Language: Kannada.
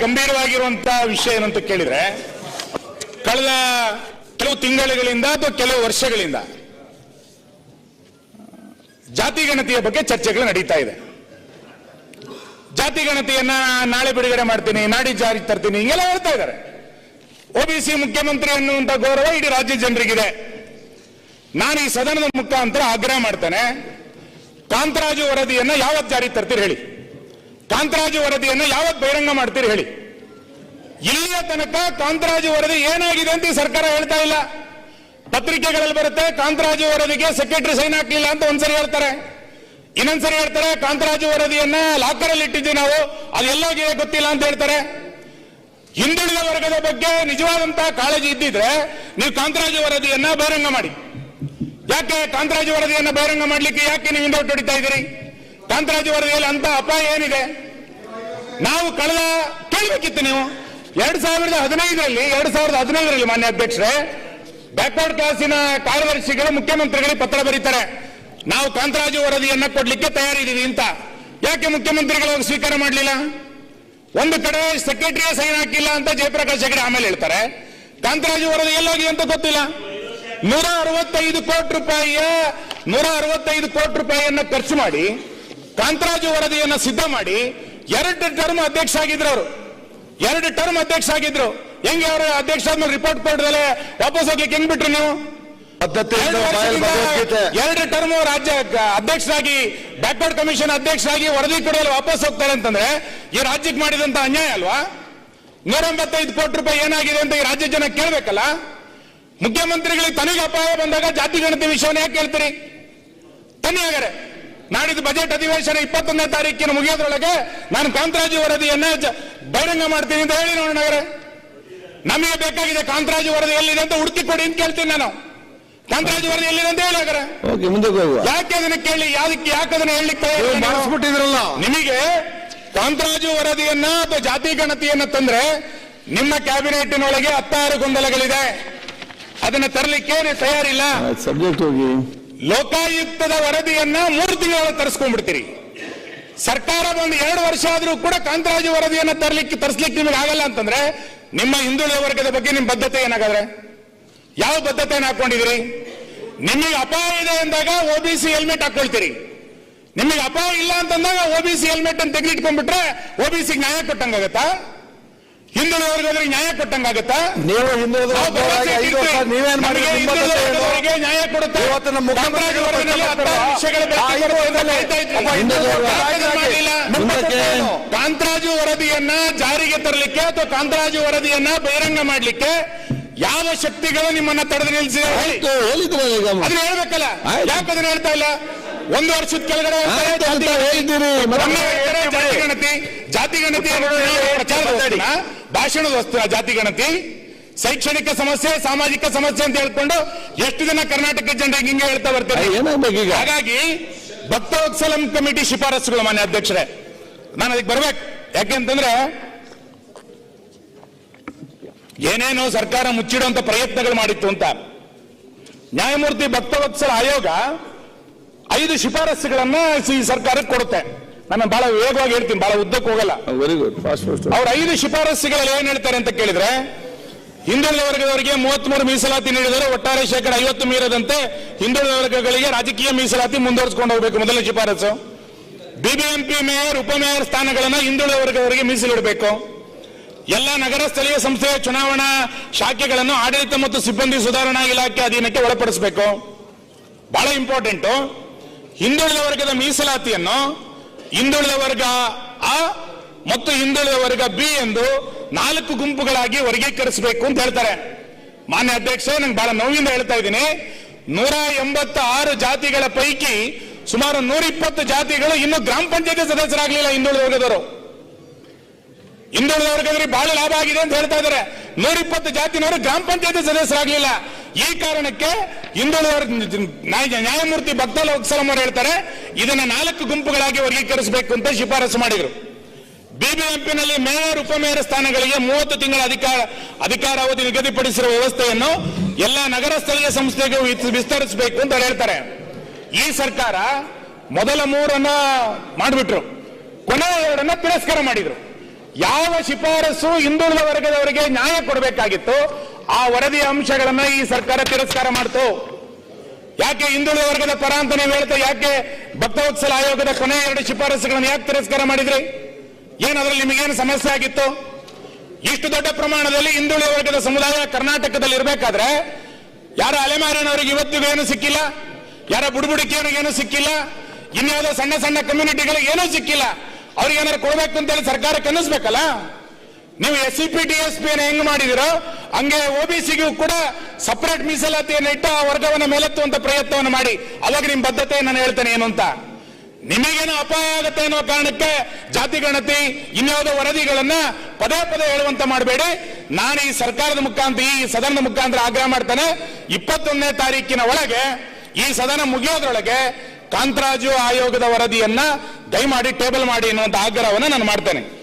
ಗಂಭೀರವಾಗಿರುವಂತಹ ವಿಷಯ ಏನಂತ ಕೇಳಿದ್ರೆ, ಕಳೆದ ಕೆಲವು ತಿಂಗಳುಗಳಿಂದ ಅಥವಾ ಕೆಲವು ವರ್ಷಗಳಿಂದ, ಜಾತಿ ಗಣತಿಯ ಬಗ್ಗೆ ಚರ್ಚೆಗಳು ನಡೀತಾ ಇದೆ. ಜಾತಿ ಗಣತಿಯನ್ನ ನಾಳೆ ಬಿಡುಗಡೆ ಮಾಡ್ತೀನಿ, ನಾಡಿ ಜಾರಿ ತರ್ತೀನಿ, ಹಿಂಗೆಲ್ಲ ಹೇಳ್ತಾ ಇದ್ದಾರೆ. ಒಬಿಸಿ ಮುಖ್ಯಮಂತ್ರಿ ಅನ್ನುವಂತ ಗೌರವ ಇಡೀ ರಾಜ್ಯ ಜನರಿಗಿದೆ. ನಾನು ಈ ಸದನದ ಮುಖಾಂತರ ಆಗ್ರಹ ಮಾಡ್ತೇನೆ. ಕಾಂತರಾಜು ವರದಿಯನ್ನ ಯಾವತ್ತು ಜಾರಿ ತರ್ತೀರಿ ಹೇಳಿ. ಕಾಂತರಾಜು ವರದಿಯನ್ನು ಯಾವತ್ತು ಬಹಿರಂಗ ಮಾಡ್ತೀರಿ ಹೇಳಿ. ಇಲ್ಲಿಯ ತನಕ ಕಾಂತರಾಜು ವರದಿ ಏನಾಗಿದೆ ಅಂತ ಸರ್ಕಾರ ಹೇಳ್ತಾ ಇಲ್ಲ. ಪತ್ರಿಕೆಗಳಲ್ಲಿ ಬರುತ್ತೆ, ಕಾಂತರಾಜು ವರದಿಗೆ ಸೆಕ್ರೆಟರಿ ಸೈನ್ ಹಾಕ್ಲಿಲ್ಲ ಅಂತ ಒಂದ್ಸರಿ ಹೇಳ್ತಾರೆ. ಇನ್ನೊಂದ್ಸರಿ ಹೇಳ್ತಾರೆ, ಕಾಂತರಾಜು ವರದಿಯನ್ನ ಲಾಕರ್ ಅಲ್ಲಿ ಇಟ್ಟಿದ್ದೀವಿ ನಾವು ಅದು ಎಲ್ಲೋಗಿದೆ ಗೊತ್ತಿಲ್ಲ ಅಂತ ಹೇಳ್ತಾರೆ. ಹಿಂದುಳಿದ ವರ್ಗದ ಬಗ್ಗೆ ನಿಜವಾದಂತಹ ಕಾಳಜಿ ಇದ್ದಿದ್ರೆ ನೀವು ಕಾಂತರಾಜು ವರದಿಯನ್ನ ಬಹಿರಂಗ ಮಾಡಿ. ಯಾಕೆ ಕಾಂತರಾಜು ವರದಿಯನ್ನ ಬಹಿರಂಗ ಮಾಡ್ಲಿಕ್ಕೆ ಯಾಕೆ ನೀವು ಹಿಂದೆ ಹೊಡಿತಾ ಇದ್ದೀರಿ? ಕಾಂತರಾಜು ವರದಿಯಲ್ಲಿ ಅಂತ ಅಪಾಯ ಏನಿದೆ? ನಾವು ಕಳೆದ ಕೇಳಬೇಕಿತ್ತು ನೀವು. ಎರಡ್ ಸಾವಿರದ ಹದಿನೈದರಲ್ಲಿ, ಎರಡ್ ಸಾವಿರದ ಹದಿನೈದರಲ್ಲಿ ಮಾನ್ಯ ಅಧ್ಯಕ್ಷರೇ ಬ್ಯಾಕ್ವರ್ಡ್ ಕ್ಲಾಸಿನ ಕಾರ್ಯದರ್ಶಿಗಳು, ಮುಖ್ಯಮಂತ್ರಿಗಳಿಗೆ ಪತ್ರ ಬರೀತಾರೆ. ನಾವು ಕಾಂತರಾಜು ವರದಿಯನ್ನ ಕೊಡ್ಲಿಕ್ಕೆ ತಯಾರಿದ್ದೀವಿ ಅಂತ. ಯಾಕೆ ಮುಖ್ಯಮಂತ್ರಿಗಳು ಸ್ವೀಕಾರ ಮಾಡಲಿಲ್ಲ? ಒಂದು ಕಡೆ ಸೆಕ್ರೆಟರಿಯ ಸೈನ್ ಹಾಕಿಲ್ಲ ಅಂತ ಜಯಪ್ರಕಾಶ್ ಹೆಗಡೆ ಆಮೇಲೆ ಹೇಳ್ತಾರೆ. ಕಾಂತರಾಜು ವರದಿ ಎಲ್ಲೋಗಿ ಅಂತ ಗೊತ್ತಿಲ್ಲ. ನೂರ ಅರವತ್ತೈದು ಕೋಟಿ ರೂಪಾಯಿಯ, ನೂರ ಅರವತ್ತೈದು ಕೋಟಿ ರೂಪಾಯಿಯನ್ನ ಖರ್ಚು ಮಾಡಿ ಕಾಂತರಾಜು ವರದಿಯನ್ನು ಸಿದ್ಧ ಮಾಡಿ ಎರಡು ಟರ್ಮ್ ಅಧ್ಯಕ್ಷ ಆಗಿದ್ರು ಅವರು. ಎರಡು ಟರ್ಮ್ ಅಧ್ಯಕ್ಷ ಆಗಿದ್ರು. ಹೆಂಗೆ ಅವರು ಅಧ್ಯಕ್ಷ ಆದ್ಮೇಲೆ ರಿಪೋರ್ಟ್ ಕೊಡದಲೆ ವಾಪಸ್ ಹೋಗ್ಲಿಕ್ಕೆ ಹೆಂಗ್ ಬಿಟ್ರು ನೀವು? ಎರಡು ಟರ್ಮ್ ರಾಜ್ಯ ಅಧ್ಯಕ್ಷರಾಗಿ ಬ್ಯಾಕ್ವರ್ಡ್ ಕಮಿಷನ್ ಅಧ್ಯಕ್ಷರಾಗಿ ವರದಿ ಕೊಡಲು ವಾಪಸ್ ಹೋಗ್ತಾರೆ ಅಂತಂದ್ರೆ ಈ ರಾಜ್ಯಕ್ಕೆ ಮಾಡಿದಂತ ಅನ್ಯಾಯ ಅಲ್ವಾ? ನೂರ ಎಂಬತ್ತೈದು ಕೋಟಿ ರೂಪಾಯಿ ಏನಾಗಿದೆ ಅಂತ ಈ ರಾಜ್ಯ ಜನ ಕೇಳ್ಬೇಕಲ್ಲ? ಮುಖ್ಯಮಂತ್ರಿಗಳಿಗೆ ತನಗೆ ಅಪಾಯ ಬಂದಾಗ ಜಾತಿ ಗಣತಿ ವಿಷಯವನ್ನು ಯಾಕೆ ಕೇಳ್ತೀರಿ. ತನಿ ಹಾಗಾರೆ ನಾಡಿದ್ದು ಬಜೆಟ್ ಅಧಿವೇಶನ ಇಪ್ಪತ್ತೊಂದನೇ ತಾರೀಕಿನ ಮುಗಿಯೋದ್ರೊಳಗೆ ನಾನು ಕಾಂತರಾಜು ವರದಿಯನ್ನ ಬಹಿರಂಗ ಮಾಡ್ತೀನಿ ಅಂತ ಹೇಳಿ ನೋಡೋಣ ನಗರ. ನಮಗೆ ಬೇಕಾಗಿದೆ ಕಾಂತರಾಜು ವರದಿ ಎಲ್ಲಿದೆ ಅಂತ ಹುಡುಕಿ ಕೊಡಿ ಅಂತ ಕೇಳ್ತೀನಿ ನಾನು. ಕಾಂತರಾಜು ವರದಿ ಎಲ್ಲಿದೆ ಅಂತ ಹೇಳಿ ನಗರ. ಯಾಕೆ ಅದನ್ನ ಕೇಳಿ ಯಾವ್ದಕ್ಕೆ ಯಾಕೆ ಅದನ್ನ ಹೇಳಲಿಕ್ಕೆ? ಮಾಡಿಸ್ಬಿಟ್ಟಿದ್ರಲ್ಲ. ನಿಮಗೆ ಕಾಂತರಾಜು ವರದಿಯನ್ನ ಅಥವಾ ಜಾತಿ ಗಣತಿಯನ್ನ ತಂದ್ರೆ ನಿಮ್ಮ ಕ್ಯಾಬಿನೆಟ್ನೊಳಗೆ ಹತ್ತಾರು ಗೊಂದಲಗಳಿದೆ. ಅದನ್ನ ತರಲಿಕ್ಕೆ ತಯಾರಿಲ್ಲ. ಸಬ್ಜೆಕ್ಟ್ ಹೋಗಿ. ಲೋಕಾಯುಕ್ತದ ವರದಿಯನ್ನ ಮೂರು ತಿಂಗಳ ತರಿಸ್ಕೊಂಡ್ಬಿಡ್ತೀರಿ. ಸರ್ಕಾರ ಒಂದು ಎರಡು ವರ್ಷ ಆದರೂ ಕೂಡ ಕಾಂತರಾಜು ವರದಿಯನ್ನ ತರಲಿಕ್ಕೆ ತರಿಸ್ಲಿಕ್ಕೆ ನಿಮಗೆ ಆಗಲ್ಲ ಅಂತಂದ್ರೆ ನಿಮ್ಮ ಹಿಂದುಳಿದ ವರ್ಗದ ಬಗ್ಗೆ ನಿಮ್ಮ ಬದ್ಧತೆ ಏನಾಗಾದ್ರೆ? ಯಾವ ಬದ್ಧತೆಯನ್ನು ಹಾಕೊಂಡಿದ್ದೀರಿ? ನಿಮಗೆ ಅಪಾಯ ಇದೆ ಅಂದಾಗ ಒಬಿಸಿ ಹೆಲ್ಮೆಟ್ ಹಾಕೊಳ್ತೀರಿ. ನಿಮಗೆ ಅಪಾಯ ಇಲ್ಲ ಅಂತಂದಾಗ ಒಬಿಸಿ ಹೆಲ್ಮೆಟ್ ಅನ್ನು ತೆಗೆದಿಟ್ಕೊಂಡ್ಬಿಟ್ರೆ ಓಬಿಸಿ ನ್ಯಾಯ ಕೊಟ್ಟಂಗಾಗತ್ತಾ? ಹಿಂದುಳಿದ ವರ್ಗದವರಿಗೆ ನ್ಯಾಯ ಕೊಟ್ಟಂಗಾಗತ್ತಾ? ನೀವು ಹಿಂದುಳಿದ. ನೀವೇನ್ ನ್ಯಾಯ ಕೊಡುತ್ತೆ? ಕಾಂತರಾಜು ವರದಿಯನ್ನ ಜಾರಿಗೆ ತರಲಿಕ್ಕೆ ಅಥವಾ ಕಾಂತರಾಜು ವರದಿಯನ್ನ ಬಹಿರಂಗ ಮಾಡಲಿಕ್ಕೆ ಯಾವ ಶಕ್ತಿಗಳು ನಿಮ್ಮನ್ನ ತಡೆದು ನಿಲ್ಲಿಸಿದೆ ಹೇಳಬೇಕಲ್ಲ. ಯಾಕಂದ್ರೆ ಹೇಳಿದ್ರಲ್ಲ. ಯಾಕೆ ಅದನ್ನ ಹೇಳ್ತಾ ಇಲ್ಲ? ಒಂದು ವರ್ಷದ ಕೆಳಗಡೆ ಜಾತಿ ಗಣತಿ. ಜಾತಿ ಗಣತಿ. ಅನ್ನೋದು ಭಾಷಣದ ವಸ್ತು ಜಾತಿ ಗಣತಿ. ಶೈಕ್ಷಣಿಕ ಸಮಸ್ಯೆ ಸಾಮಾಜಿಕ ಸಮಸ್ಯೆ ಅಂತ ಹೇಳ್ಕೊಂಡು ಎಷ್ಟು ದಿನ ಕರ್ನಾಟಕ ಜನರಿಗೆ ಹಿಂಗೆ ಹೇಳ್ತಾ ಬರ್ತಾರೆ? ಹಾಗಾಗಿ ಭಕ್ತವತ್ಸಲಂ ಕಮಿಟಿ ಶಿಫಾರಸುಗಳು ಮಾನ್ಯ ಅಧ್ಯಕ್ಷರೇ. ನಾನು ಅದಕ್ಕೆ ಬರ್ಬೇಕು. ಯಾಕೆಂತಂದ್ರೆ ಏನೇನೋ ಸರ್ಕಾರ ಮುಚ್ಚಿಡುವಂತ ಪ್ರಯತ್ನಗಳು ಮಾಡಿತ್ತು ಅಂತ. ನ್ಯಾಯಮೂರ್ತಿ ಭಕ್ತವತ್ಸಲ ಆಯೋಗ ಐದು ಶಿಫಾರಸುಗಳನ್ನ ಈ ಸರ್ಕಾರಕ್ಕೆ ಕೊಡುತ್ತೆ. ನಾನು ಬಹಳ ವೇಗವಾಗಿ ಹೇಳ್ತೀನಿ ಬಹಳ ಉದ್ದಕ್ಕೆ ಹೋಗಲ್ಲ. ವೆರಿ ಗುಡ್ ಅವ್ರ ಐದು ಶಿಫಾರಸುಗಳಲ್ಲಿ ಏನ್ ಹೇಳ್ತಾರೆ ಅಂತ ಕೇಳಿದ್ರೆ ಹಿಂದುಳಿದ ವರ್ಗದವರಿಗೆ ಮೂವತ್ಮೂರು ಮೀಸಲಾತಿ ನೀಡಿದರೆ ಒಟ್ಟಾರೆ ಶೇಕಡ ಐವತ್ತು ಮೀರದಂತೆ ಹಿಂದುಳಿದ ವರ್ಗಗಳಿಗೆ ರಾಜಕೀಯ ಮೀಸಲಾತಿ ಮುಂದುವರಿಸಿಕೊಂಡು ಹೋಗಬೇಕು ಮೊದಲನೇ ಶಿಫಾರಸು ಬಿಬಿಎಂಪಿ ಮೇಯರ್ ಉಪಮೇಯರ್ ಸ್ಥಾನಗಳನ್ನು ಹಿಂದುಳಿದ ವರ್ಗದವರಿಗೆ ಮೀಸಲಿಡಬೇಕು. ಎಲ್ಲ ನಗರ ಸ್ಥಳೀಯ ಸಂಸ್ಥೆಯ ಚುನಾವಣಾ ಶಾಖೆಗಳನ್ನು ಆಡಳಿತ ಮತ್ತು ಸಿಬ್ಬಂದಿ ಸುಧಾರಣಾ ಇಲಾಖೆ ಅಧೀನಕ್ಕೆ ಒಳಪಡಿಸಬೇಕು. ಬಹಳ ಇಂಪಾರ್ಟೆಂಟ್. ಹಿಂದುಳಿದ ವರ್ಗದ ಮೀಸಲಾತಿಯನ್ನು ಹಿಂದುಳಿದ ವರ್ಗ ಆ ಮತ್ತು ಹಿಂದುಳಿದ ವರ್ಗ ಬಿ ಎಂದು ನಾಲ್ಕು ಗುಂಪುಗಳಾಗಿ ವರ್ಗೀಕರಿಸಬೇಕು ಅಂತ ಹೇಳ್ತಾರೆ. ಮಾನ್ಯ ಅಧ್ಯಕ್ಷ ನಂಗೆ ಬಹಳ ನೋವಿಂದ ಹೇಳ್ತಾ ಇದ್ದೀನಿ. ನೂರ ಎಂಬತ್ತ ಆರು ಜಾತಿಗಳ ಪೈಕಿ ಸುಮಾರು ನೂರ ಇಪ್ಪತ್ತು ಜಾತಿಗಳು ಇನ್ನು ಗ್ರಾಮ ಪಂಚಾಯತಿ ಸದಸ್ಯರಾಗಲಿಲ್ಲ ಹಿಂದುಳಿದ ವರ್ಗದವರು. ಹಿಂದುಳಿದ ವರ್ಗದವರಿಗೆ ಬಹಳ ಲಾಭ ಆಗಿದೆ ಅಂತ ಹೇಳ್ತಾ ಇದ್ದಾರೆ. ನೂರ ಇಪ್ಪತ್ತು ಜಾತಿನವರು ಗ್ರಾಮ ಪಂಚಾಯತಿ ಸದಸ್ಯರಾಗಲಿಲ್ಲ. ಈ ಕಾರಣಕ್ಕೆ ಹಿಂದುಳಿದ ನ್ಯಾಯಮೂರ್ತಿ ಭಕ್ತಲ್ ಅವರು ಹೇಳ್ತಾರೆ, ಇದನ್ನ ನಾಲ್ಕು ಗುಂಪುಗಳಾಗಿ ವರ್ಗೀಕರಿಸಬೇಕು ಅಂತ ಶಿಫಾರಸು ಮಾಡಿದ್ರು. ಬಿಬಿಎಂಪಿನಲ್ಲಿ ಮೇಯರ್, ಉಪಮೇಯರ್ ಸ್ಥಾನಗಳಿಗೆ ಮೂವತ್ತು ತಿಂಗಳ ಅಧಿಕಾರ ಅಧಿಕಾರಾವಧಿ ನಿಗದಿಪಡಿಸಿರುವ ವ್ಯವಸ್ಥೆಯನ್ನು ಎಲ್ಲ ನಗರ ಸ್ಥಳೀಯ ಸಂಸ್ಥೆಗೆ ವಿಸ್- ವಿಸ್ತರಿಸಬೇಕು ಅಂತ ಹೇಳ್ತಾರೆ. ಈ ಸರ್ಕಾರ ಮೊದಲ ಮೂರನ್ನ ಮಾಡಿಬಿಟ್ರು. ಕೊನೆಯ ಎರಡನ್ನ ತಿರಸ್ಕಾರ ಮಾಡಿದ್ರು. ಯಾವ ಶಿಫಾರಸು ಹಿಂದುಳಿದ ವರ್ಗದವರಿಗೆ ನ್ಯಾಯ ಕೊಡಬೇಕಾಗಿತ್ತು ಆ ವರದಿಯ ಅಂಶಗಳನ್ನ ಈ ಸರ್ಕಾರ ತಿರಸ್ಕಾರ ಮಾಡ್ತು. ಯಾಕೆ ಹಿಂದುಳಿದ ವರ್ಗದ ಪರ ಅಂತ ನೀವು ಹೇಳ್ತಾ, ಯಾಕೆ ಭಕ್ತವತ್ಸಲ ಆಯೋಗದ ಕೊನೆಯ ಎರಡು ಶಿಫಾರಸುಗಳನ್ನು ಯಾಕೆ ತಿರಸ್ಕಾರ ಮಾಡಿದ್ರಿ? ಏನು ಅದ್ರಲ್ಲಿ ನಿಮಗೇನು ಸಮಸ್ಯೆ ಆಗಿತ್ತು? ಇಷ್ಟು ದೊಡ್ಡ ಪ್ರಮಾಣದಲ್ಲಿ ಹಿಂದುಳಿದ ವರ್ಗದ ಸಮುದಾಯ ಕರ್ನಾಟಕದಲ್ಲಿ ಇರಬೇಕಾದ್ರೆ, ಯಾರ ಅಲೆಮಾರಿನವರಿಗೆ ಇವತ್ತಿಗೂ ಏನು ಸಿಕ್ಕಿಲ್ಲ, ಯಾರ ಬುಡಬುಡಿಕೆಯವರಿಗೇನು ಸಿಕ್ಕಿಲ್ಲ, ಇನ್ಯಾವುದೋ ಸಣ್ಣ ಸಣ್ಣ ಕಮ್ಯುನಿಟಿಗಳಿಗೆ ಏನೂ ಸಿಕ್ಕಿಲ್ಲ. ಅವ್ರಿಗೆ ಏನಾದ್ರು ಕೊಡಬೇಕು ಅಂತೇಳಿ ಸರ್ಕಾರಕ್ಕೆ ಅನ್ನಿಸ್ಬೇಕಲ್ಲ ನೀವು S C P D S P ಹೆಂಗ್ ಮಾಡಿದಿರೋ ಹಂಗೆ ಒಬಿಸಿಗೂ ಕೂಡ ಸಪರೇಟ್ ಮೀಸಲಾತಿಯನ್ನು ಇಟ್ಟು ಆ ವರ್ಗವನ್ನು ಮೇಲೆತ್ತುವಂತ ಪ್ರಯತ್ನವನ್ನು ಮಾಡಿ. ಅವಾಗ ನಿಮ್ ಬದ್ಧತೆ ನಾನು ಹೇಳ್ತೇನೆ ಏನು ಅಂತ. ನಿಮಗೇನು ಅಪಾಯ ಆಗುತ್ತೆ ಅನ್ನೋ ಕಾರಣಕ್ಕೆ ಜಾತಿ ಗಣತಿ, ಇನ್ಯಾವುದೋ ವರದಿಗಳನ್ನ ಪದೇ ಪದೇ ಹೇಳುವಂತ ಮಾಡಬೇಡಿ. ನಾನು ಈ ಸರ್ಕಾರದ ಮುಖಾಂತರ, ಈ ಸದನದ ಮುಖಾಂತರ ಆಗ್ರಹ ಮಾಡ್ತೇನೆ. ಇಪ್ಪತ್ತೊಂದನೇ ತಾರೀಕಿನ ಒಳಗೆ, ಈ ಸದನ ಮುಗಿಯೋದ್ರೊಳಗೆ ಕಾಂತರಾಜು ಆಯೋಗದ ವರದಿಯನ್ನ ದಯಮಾಡಿ ಟೇಬಲ್ ಮಾಡಿ ಅನ್ನುವಂತ ಆಗ್ರಹವನ್ನು ನಾನು ಮಾಡ್ತೇನೆ.